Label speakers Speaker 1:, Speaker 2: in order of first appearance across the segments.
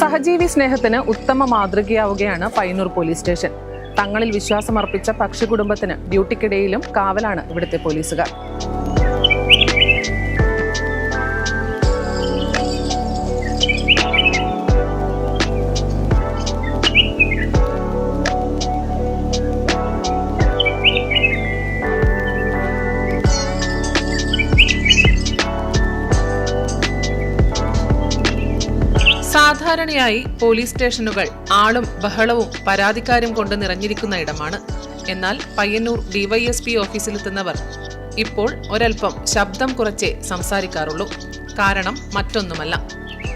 Speaker 1: സഹജീവി സ്നേഹത്തിന് ഉത്തമ മാതൃകയാവുകയാണ് Payyanur police station തങ്ങളിൽ വിശ്വാസമർപ്പിച്ച പക്ഷി കുടുംബത്തിന് ഡ്യൂട്ടിക്കിടയിലും കാവലാണ് ഇവിടുത്തെ പോലീസുകാർ. സാധാരണയായി പോലീസ് സ്റ്റേഷനുകൾ ആളും ബഹളവും പരാതിക്കാരും കൊണ്ട് നിറഞ്ഞിരിക്കുന്ന ഇടമാണ്. എന്നാൽ പയ്യന്നൂർ ഡിവൈഎസ്പി ഓഫീസിലെത്തുന്നവർ ഇപ്പോൾ ഒരൽപ്പം ശബ്ദം കുറച്ചേ സംസാരിക്കാറുള്ളൂ. കാരണം മറ്റൊന്നുമല്ല.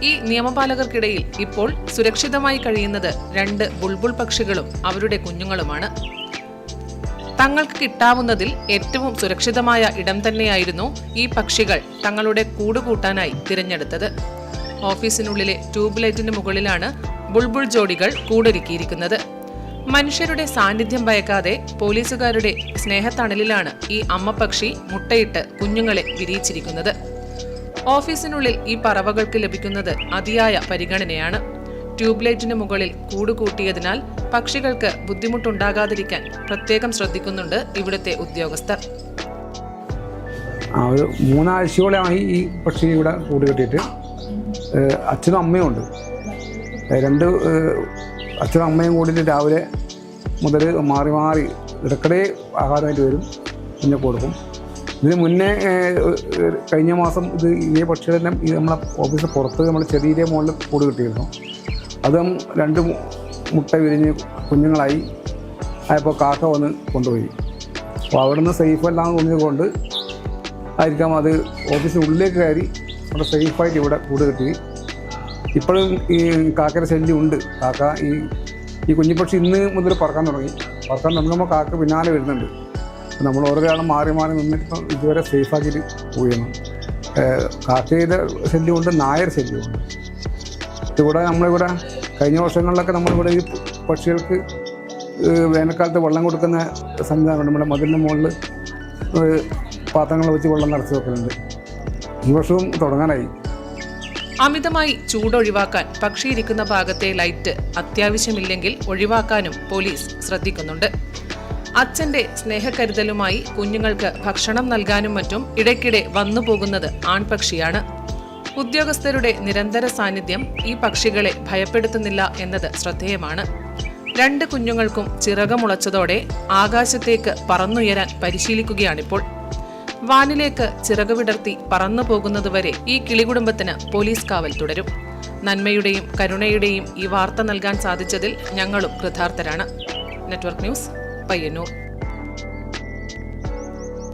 Speaker 1: ഈ നിയമപാലകർക്കിടയിൽ ഇപ്പോൾ സുരക്ഷിതമായി കഴിയുന്നത് രണ്ട് ബുൾബുൾ പക്ഷികളും അവരുടെ കുഞ്ഞുങ്ങളുമാണ്. തങ്ങൾക്ക് കിട്ടാവുന്നതിൽ ഏറ്റവും സുരക്ഷിതമായ ഇടം തന്നെയായിരുന്നു ഈ പക്ഷികൾ തങ്ങളുടെ കൂടുകൂട്ടാനായി തിരഞ്ഞെടുത്തത്. ഓഫീസിനുള്ളിലെ ട്യൂബ് ലൈറ്റിന് മുകളിലാണ് ബുൾബുൾ ജോഡികൾ കൂടൊരുക്കിയിരിക്കുന്നത്. മനുഷ്യരുടെ സാന്നിധ്യം ഭയക്കാതെ പോലീസുകാരുടെ സ്നേഹത്തണലിലാണ് ഈ അമ്മപ്പക്ഷി മുട്ടയിട്ട് കുഞ്ഞുങ്ങളെ വിരിയിച്ചിരിക്കുന്നത്. ഓഫീസിനുള്ളിൽ ഈ പറവകൾക്ക് ലഭിക്കുന്നത് അതിയായ പരിഗണനയാണ്. ട്യൂബ്ലൈറ്റിന് മുകളിൽ കൂടുകൂട്ടിയതിനാൽ പക്ഷികൾക്ക് ബുദ്ധിമുട്ടുണ്ടാകാതിരിക്കാൻ പ്രത്യേകം ശ്രദ്ധിക്കുന്നുണ്ട് ഇവിടുത്തെ ഉദ്യോഗസ്ഥർ.
Speaker 2: ആ ഒരു മൂന്നാഴ്ചയോളമായി ഈ പക്ഷി ഇവിടെ കൂട് കെട്ടിയിട്ട്. അച്ഛനും അമ്മയും ഉണ്ട്. രണ്ട് അച്ഛനും അമ്മയും കൂടിയിട്ട് രാവിലെ മുതൽ മാറി മാറി ഇടയ്ക്കിടെ ആഹാരമായിട്ട് വരും പിന്നെ കൊടുക്കും. ഇതിന് മുന്നേ കഴിഞ്ഞ മാസം ഇത് ഈ പക്ഷികളെല്ലാം ഈ നമ്മളെ ഓഫീസിൽ പുറത്ത് നമ്മൾ ചെറിയ മുകളിൽ കൂട് കിട്ടിയിരുന്നു. അതും രണ്ട് മുട്ട വിരിഞ്ഞ് കുഞ്ഞുങ്ങളായി. ആയപ്പോൾ കാക്ക വന്ന് കൊണ്ടുപോയി. അപ്പോൾ അവിടെ നിന്ന് സേഫ് തോന്നിയത് കൊണ്ട് ആയിരിക്കാം അത് ഓഫീസിനുള്ളിലേക്ക് കയറി അവിടെ സേഫായിട്ട് ഇവിടെ കൂട് കെട്ടി. ഇപ്പോഴും ഈ കാക്കയുടെ ശല്യം ഉണ്ട്. കാക്ക ഈ ഈ കുഞ്ഞിപ്പക്ഷി ഇന്ന് മുതൽ പറക്കാൻ തുടങ്ങി. പറക്കാൻ തുടങ്ങുമ്പോൾ കാക്ക പിന്നാലെ വരുന്നുണ്ട്. നമ്മൾ ഓരോരാളും മാറി മാറി നിന്നിട്ട് ഇപ്പം ഇതുവരെ സേഫാക്കിയിട്ട് പോയിരുന്നു. കാക്കയുടെ ശല്യമുണ്ട് നായർ ശല്യമുണ്ട് ഇവിടെ നമ്മളിവിടെ കഴിഞ്ഞ വർഷങ്ങളിലൊക്കെ നമ്മളിവിടെ ഈ പക്ഷികൾക്ക് വേനൽക്കാലത്ത് വെള്ളം കൊടുക്കുന്ന സംവിധാനമുണ്ട് നമ്മുടെ മതിലിന്റെ മുകളിൽ പാത്രങ്ങൾ വെച്ച് വെള്ളം നിറച്ച് വെക്കലുണ്ട്. ഈ വർഷവും തുടങ്ങാനായി.
Speaker 1: അമിതമായി ചൂടൊഴിവാക്കാൻ പക്ഷിയിരിക്കുന്ന ഭാഗത്തെ ലൈറ്റ് അത്യാവശ്യമില്ലെങ്കിൽ ഒഴിവാക്കാനും പോലീസ് ശ്രദ്ധിക്കുന്നുണ്ട്. അച്ഛന്റെ സ്നേഹക്കരുതലുമായി കുഞ്ഞുങ്ങൾക്ക് ഭക്ഷണം നൽകാനും മറ്റും ഇടയ്ക്കിടെ വന്നുപോകുന്നത് ആൺപക്ഷിയാണ്. ഉദ്യോഗസ്ഥരുടെ നിരന്തര സാന്നിധ്യം ഈ പക്ഷികളെ ഭയപ്പെടുത്തുന്നില്ല എന്നത് ശ്രദ്ധേയമാണ്. രണ്ട് കുഞ്ഞുങ്ങൾക്കും ചിറകമുളച്ചതോടെ ആകാശത്തേക്ക് പറന്നുയരാൻ പരിശീലിക്കുകയാണിപ്പോൾ. വാനിലേക്ക് ചിറക് വിടർത്തി പറന്നു പോകുന്നതുവരെ ഈ കിളികുടുംബത്തിന് പോലീസ് കാവൽ തുടരും. നന്മയുടെയും കരുണയുടെയും ഈ വാർത്ത നൽകാൻ സാധിച്ചതിൽ ഞങ്ങളും കൃതാർത്ഥരാണ്. Network news Payyanur.